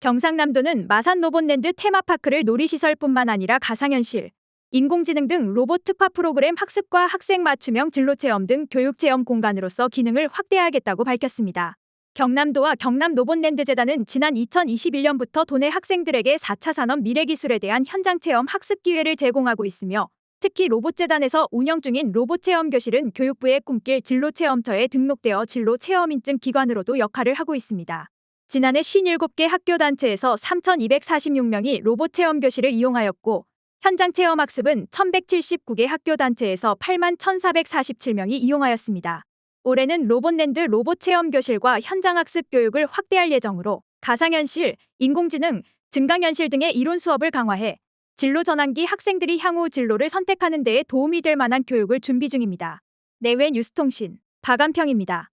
경상남도는 마산 로봇랜드 테마파크를 놀이시설뿐만 아니라 가상현실, 인공지능 등 로봇 특화 프로그램 학습과 학생 맞춤형 진로체험 등 교육체험 공간으로서 기능을 확대하겠다고 밝혔습니다. 경남도와 경남 로봇랜드 재단은 지난 2021년부터 도내 학생들에게 4차 산업 미래기술에 대한 현장 체험 학습 기회를 제공하고 있으며 특히 로봇재단에서 운영 중인 로봇체험교실은 교육부의 꿈길 진로체험처에 등록되어 진로체험인증 기관으로도 역할을 하고 있습니다. 지난해 57개 학교 단체에서 3,246명이 로봇 체험 교실을 이용하였고 현장 체험 학습은 1,179개 학교 단체에서 8만 1,447명이 이용하였습니다. 올해는 로봇랜드 로봇 체험 교실과 현장 학습 교육을 확대할 예정으로 가상현실, 인공지능, 증강현실 등의 이론 수업을 강화해 진로 전환기 학생들이 향후 진로를 선택하는 데에 도움이 될 만한 교육을 준비 중입니다. 내외 뉴스통신 박안평입니다.